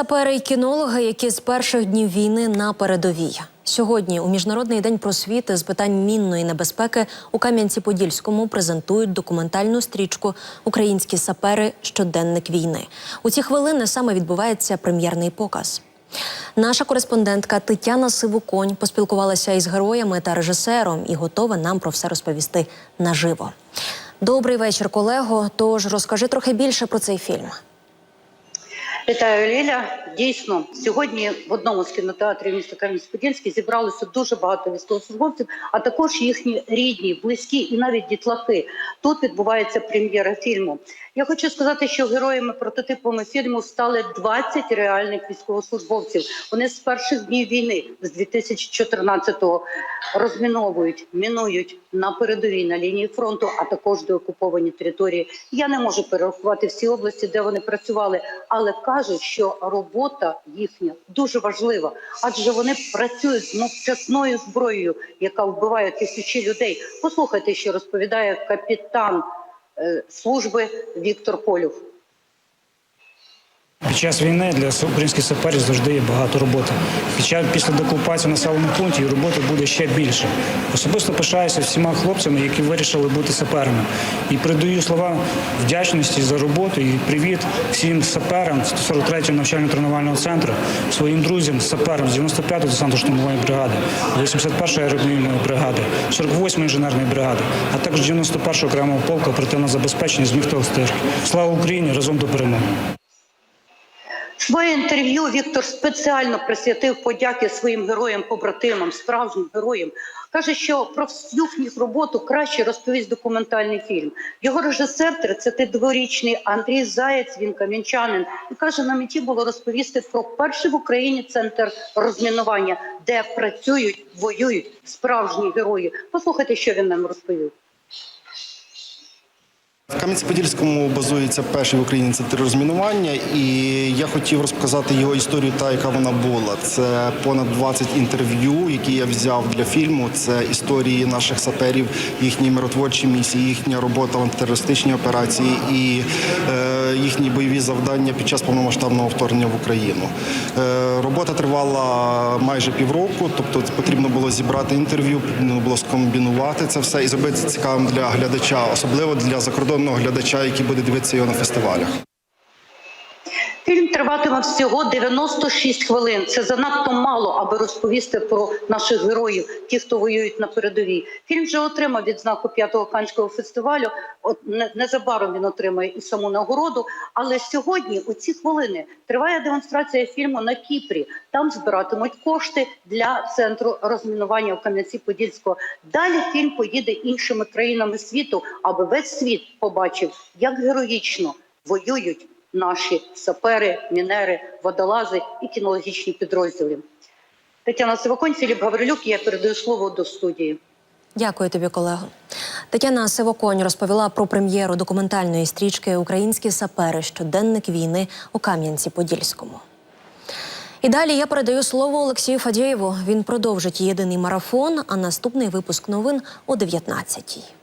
Сапери й кінологи, які з перших днів війни на передовій. Сьогодні у міжнародний день просвіти з питань мінної небезпеки у Кам'янці-Подільському презентують документальну стрічку Українські сапери щоденник війни. У ці хвилини саме відбувається прем'єрний показ. Наша кореспондентка Тетяна Сивоконь поспілкувалася із героями та режисером і готова нам про все розповісти наживо. Добрий вечір, колего. Тож розкажи трохи більше про цей фільм. Вітаю, Ліля. Дійсно, сьогодні в одному з кінотеатрів міста Кам'янець-Подільський зібралося дуже багато військовослужбовців, а також їхні рідні, близькі і навіть дітлахи. Тут відбувається прем'єра фільму. Я хочу сказати, що героями прототипами фільму стали 20 реальних військовослужбовців. Вони з перших днів війни, з 2014-го, розміновують, мінують на передовій на лінії фронту, а також деокуповані території. Я не можу перерахувати всі області, де вони працювали, але кажуть, що робота їхня дуже важлива, адже вони працюють з мовчасною зброєю, яка вбиває тисячі людей. Послухайте, що розповідає капітан е, служби Віктор Полюв. Під час війни для українських саперів завжди є багато роботи. Під після декупації населених пунктів роботи буде ще більше. Особисто пишаюся всіма хлопцями, які вирішили бути саперами. І передаю слова вдячності за роботу і привіт всім саперам 143-го навчально-тренувального центру, своїм друзям, саперам з 95-ї десантно-штурмової бригади, 81-ї аеромобільної бригади, 48-ї інженерної бригади, а також 91-го окремого полку оперативного забезпечення з міг. Слава Україні! Разом до перемоги! Своє інтерв'ю Віктор спеціально присвятив подяки своїм героям-побратимам, справжнім героям. Каже, що про всю їх роботу краще розповість документальний фільм. Його режисер, 32-річний Андрій Заєць, він кам'янчанин, і каже, на меті було розповісти про перший в Україні центр розмінування, де працюють, воюють справжні герої. Послухайте, що він нам розповів. В Кам'янці-Подільському базується перший в Україні центр розмінування, і я хотів розказати його історію, та яка вона була. Це понад 20 інтерв'ю, які я взяв для фільму. Це історії наших саперів, їхні миротворчі місії, їхня робота в антитерористичній операції і е, їхні бойові завдання під час повномасштабного вторгнення в Україну. Е, робота тривала майже півроку, тобто потрібно було зібрати інтерв'ю, потрібно було скомбінувати це все і зробити цікавим для глядача, особливо для закордонного глядача, який буде дивитися його на фестивалях. Фільм триватиме всього 96 хвилин. Це занадто мало, аби розповісти про наших героїв, ті, хто воюють на передовій. Фільм вже отримав відзнаку п'ятого канського фестивалю. От незабаром він отримає і саму нагороду. Але сьогодні, у ці хвилини, триває демонстрація фільму на Кіпрі. Там збиратимуть кошти для центру розмінування в Кам'янці-Подільського. Далі фільм поїде іншими країнами світу, аби весь світ побачив, як героїчно воюють наші сапери, мінери, водолази і кінологічні підрозділи. Тетяна Сивоконь, Філіп Гаврилюк. Я передаю слово до студії. Дякую тобі, колего. Тетяна Сивоконь розповіла про прем'єру документальної стрічки Українські сапери щоденник війни у Кам'янці-Подільському. І далі я передаю слово Олексію Фадєєву. Він продовжить єдиний марафон, а наступний випуск новин о 19-й.